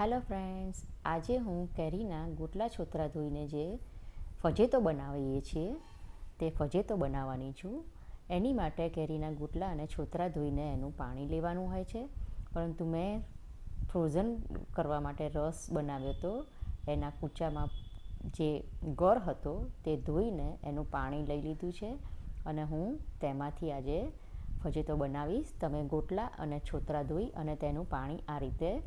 Hello friends આજે હું કેરીના ગોટલા છોતરા ધોઈને જે ફજેતો બનાવીએ છીએ, તે ફજેતો બનાવવાની છું. એની માટે કેરીના ગોટલા અને છોતરા ધોઈને એનું પાણી લેવાનું હોય છે. પરંતુ મેં ફ્રોઝન કરવા માટે રસ બનાવ્યો હતો એના કૂચામાં જે ગર હતો તે ધોઈને એનું પાણી લઈ લીધું છે. અને હું તેમાંથી આજે ફજેતો બનાવીશ. તમે ગોટલા અને છોતરા ધોઈ અને તેનું પાણી આ રીતે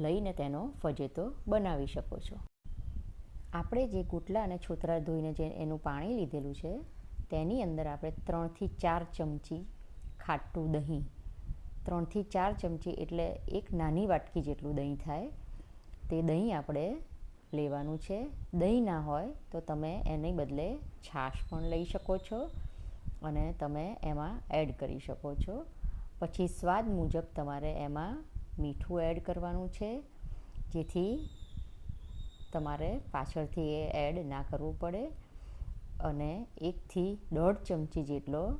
લઈને તેનો ફજેતો બનાવી શકો છો. આપણે જે ગુટલા અને છોતરા ધોઈને જે એનું પાણી લીધેલું છે, તેની અંદર આપણે ત્રણથી ચાર ચમચી ખાટું દહીં. ત્રણથી ચાર ચમચી એટલે એક નાની વાટકી જેટલું દહીં થાય. તે દહીં આપણે લેવાનું છે. દહીં ના હોય તો તમે એની બદલે છાશ પણ લઈ શકો છો અને તમે એમાં એડ કરી શકો છો. પછી સ્વાદ મુજબ તમારે એમાં મીઠું એડ કરવાનું છે. જેથી તમારે પાછળથી એ એડ ના કરવું પડે. અને એકથી દોઢ ચમચી જેટલો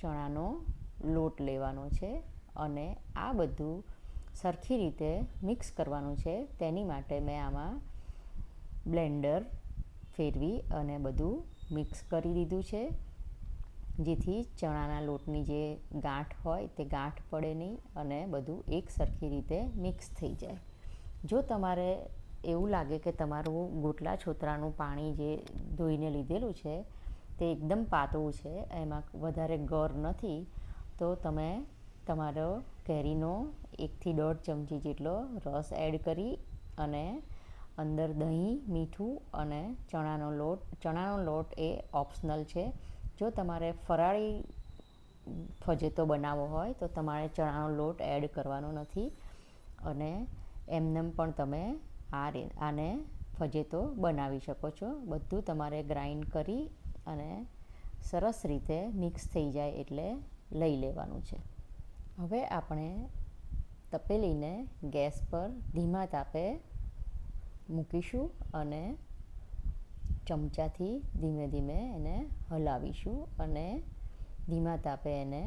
ચણાનો લોટ લેવાનો છે. અને આ બધું સરખી રીતે મિક્સ કરવાનું છે. તેની માટે મેં આમાં બ્લેન્ડર ફેરવી અને બધું મિક્સ કરી દીધું છે. જેથી ચણાના લોટની જે ગાંઠ હોય તે ગાંઠ પડે નહીં અને બધું એક સરખી રીતે મિક્સ થઈ જાય. જો તમારે એવું લાગે કે તમારું ગોટલા છોતરાનું પાણી જે ધોઈને લીધેલું છે, તે એકદમ પાતળું છે, એમાં વધારે ગર નથી, તો તમે તમારો કેરીનો એકથી દોઢ ચમચી જેટલો રસ એડ કરી અને અંદર દહીં, મીઠું અને ચણાનો લોટ ચણાનો લોટ એ ઓપ્શનલ છે. જો તમારે ફરાળી ફજેતો બનાવવો હોય, તો તમારે ચણાનો લોટ એડ કરવાનો નથી અને એમનેમ પણ તમે આ આને ફજેતો બનાવી શકો છો. બધું તમારે ગ્રાઇન્ડ કરી અને સરસ રીતે મિક્સ થઈ જાય એટલે લઈ લેવાનું છે. હવે આપણે તપેલીને ગેસ પર ધીમા તાપે મૂકીશું અને ચમચાથી ધીમે ધીમે એને હલાવીશું અને ધીમા તાપે એને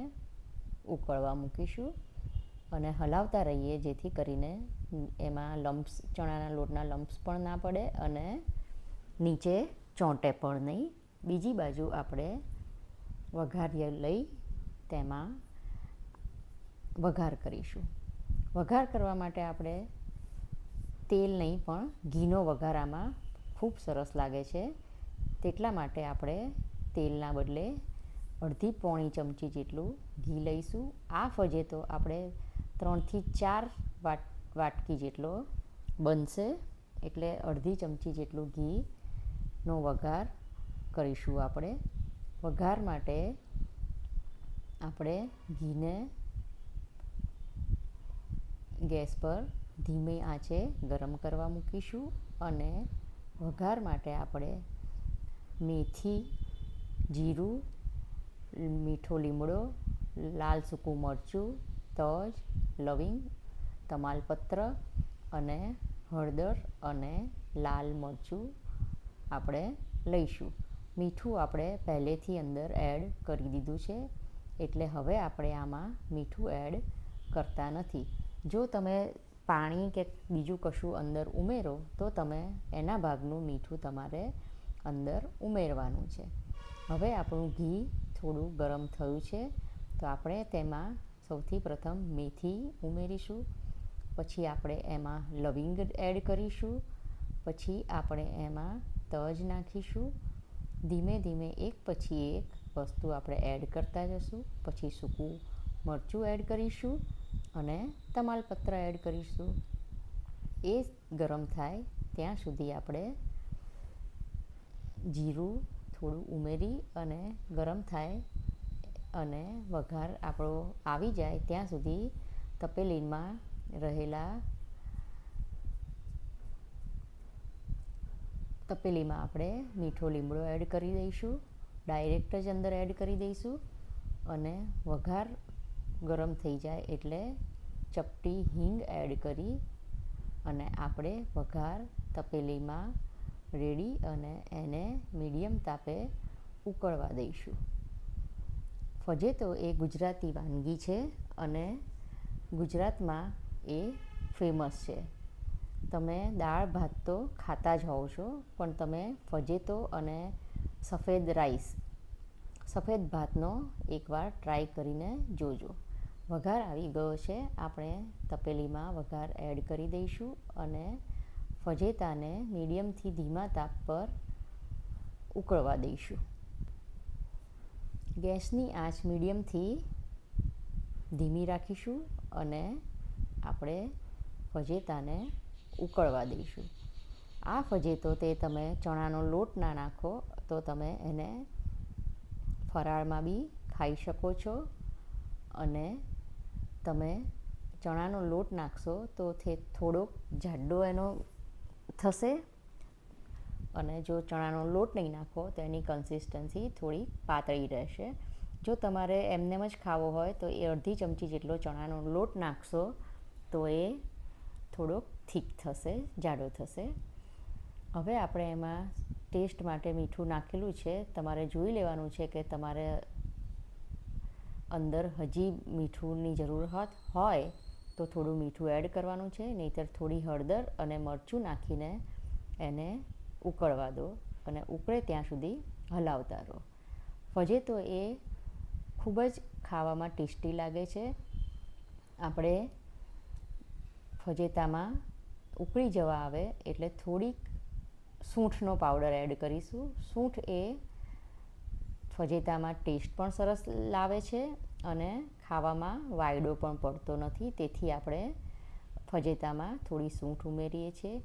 ઉકળવા મૂકીશું અને હલાવતા રહીએ જેથી કરીને એમાં લમ્પ્સ, ચણાના લોટના લમ્પ્સ પણ ના પડે અને નીચે ચોંટે પણ નહીં. બીજી બાજુ આપણે વઘારીએ લઈ તેમાં વઘાર કરીશું. વઘાર કરવા માટે આપણે તેલ નહીં પણ ઘીનો વઘારામાં ખૂબ સરસ લાગે છે. તેટલા માટે આપણે તેલના બદલે અડધી પોણી ચમચી જેટલું ઘી લઈશું. આ ફજે તો આપણે ત્રણથી ચાર વાટ, વાટકી જેટલો બનશે. એટલે અડધી ચમચી જેટલું ઘીનો વઘાર કરીશું આપણે. વઘાર માટે આપણે ઘીને ગેસ પર ધીમે આંચે ગરમ કરવા મૂકીશું અને વઘાર માટે આપણે મેથી, જીરું, મીઠો લીમડો, લાલ સૂકું મરચું, તજ, લવિંગ, તમાલપત્ર અને હળદર અને લાલ મરચું આપણે લઈશું. મીઠું આપણે પહેલેથી અંદર એડ કરી દીધું છે, એટલે હવે આપણે આમાં મીઠું એડ કરતા નથી. જો તમે પાણી કે બીજું કશું અંદર ઉમેરો, તો તમે એના ભાગનું મીઠું તમારે અંદર ઉમેરવાનું છે. હવે આપણું ઘી થોડું ગરમ થયું છે, તો આપણે તેમાં સૌથી પ્રથમ મેથી ઉમેરીશું, પછી આપણે એમાં લવિંગ એડ કરીશું, પછી આપણે એમાં તજ નાખીશું, ધીમે ધીમે એક પછી એક વસ્તુ આપણે એડ કરતા જશું, પછી સૂકું મરચું એડ કરીશું અને તમાલપત્ર એડ કરીશું. એ ગરમ થાય ત્યાં સુધી આપણે જીરું થોડું ઉમેરી અને ગરમ થાય અને વઘાર આપણો આવી જાય ત્યાં સુધી તપેલીમાં રહેલા તપેલીમાં આપણે મીઠો લીમડો એડ કરી દઈશું. ડાયરેક્ટ જ અંદર એડ કરી દઈશું અને વઘાર ગરમ થઈ જાય એટલે ચપટી હિંગ એડ કરી અને આપણે વઘાર તપેલીમાં રેડી અને એને મીડિયમ તાપે ઉકળવા દઈશું. ફજેતો એ ગુજરાતી વાનગી છે અને ગુજરાતમાં એ ફેમસ છે. તમે દાળ ભાત તો ખાતા જ હોવ છો, પણ તમે ફજેતો અને સફેદ રાઈસ, સફેદ ભાતનો એકવાર ટ્રાય કરીને જોજો. વઘાર આવી ગયો છે. આપણે તપેલીમાં વઘાર એડ કરી દઈશું અને ફજેતાને મીડિયમથી ધીમા તાપ પર ઉકળવા દઈશું. ગેસની આંચ મીડિયમથી ધીમી રાખીશું અને આપણે ફજેતાને ઉકળવા દઈશું. આ ફજેતો તે તમે ચણાનો લોટ ના નાખો તો તમે એને ફરાળમાં બી ખાઈ શકો છો અને તમે ચણાનો લોટ નાખશો તો થોડોક જાડો એનો થશે અને જો ચણાનો લોટ નહીં નાખો તો એની કન્સિસ્ટન્સી થોડી પાતળી રહેશે. જો તમારે એમનેમ જ ખાવો હોય તો એ અડધી ચમચી જેટલો ચણાનો લોટ નાખશો તો એ થોડોક થીક થશે, જાડો થશે. હવે આપણે એમાં ટેસ્ટ માટે મીઠું નાખેલું છે. તમારે જોઈ લેવાનું છે કે તમારે અંદર હજી મીઠુંની જરૂર હોય, તો થોડું મીઠું એડ કરવાનું છે, નહીંતર થોડી હળદર અને મરચું નાખીને એને ઉકળવા દો અને ઉકળે ત્યાં સુધી હલાવતા રહો. ફજે તો એ ખૂબ જ ખાવામાં ટેસ્ટી લાગે છે. આપણે ફજેતામાં ઉકળી જવા આવે એટલે થોડીક સૂંઠનો પાવડર એડ કરીશું. સૂંઠ એ ફજેતામાં ટેસ્ટ પણ સરસ લાવે છે અને ખાવામાં વાયડો પણ પડતો નથી. તેથી આપણે ફજેતામાં થોડી સૂંઠ ઉમેરીએ છીએ.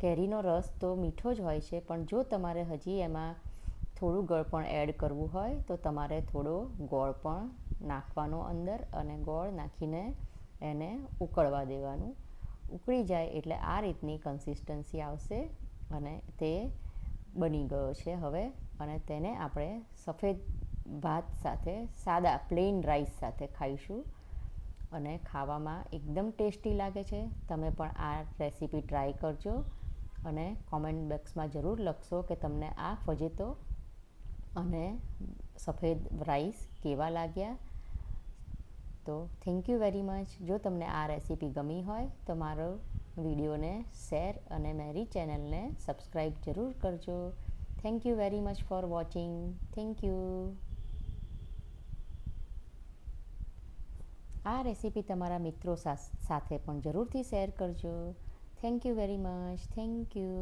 કેરીનો રસ તો મીઠો જ હોય છે, પણ જો તમારે હજી એમાં થોડું ગળ પણ એડ કરવું હોય, તો તમારે થોડો ગોળ પણ નાખવાનો અંદર અને ગોળ નાખીને એને ઉકળવા દેવાનું. ઉકળી જાય એટલે આ રીતની કન્સિસ્ટન્સી આવશે અને તે બની ગયો છે હવે અને તેને આપણે સફેદ ભાત સાથે, સાદા પ્લેન રાઈસ સાથે ખાઈશું અને ખાવામાં એકદમ ટેસ્ટી લાગે છે. તમે પણ આ રેસીપી ટ્રાય કરજો અને કોમેન્ટ બોક્સમાં જરૂર લખશો કે તમને આ ફજેતો અને સફેદ રાઈસ કેવા લાગ્યા. તો થેન્ક યુ વેરી મચ. જો તમને આ રેસીપી ગમી હોય તો મારો વિડીયોને શેર અને મારી ચેનલને સબસ્ક્રાઈબ જરૂર કરજો. Thank you very much for watching thank you આ રેસીપી તમારા મિત્રો સાથે પણ જરૂરથી શેર કરજો. Thank you very much thank you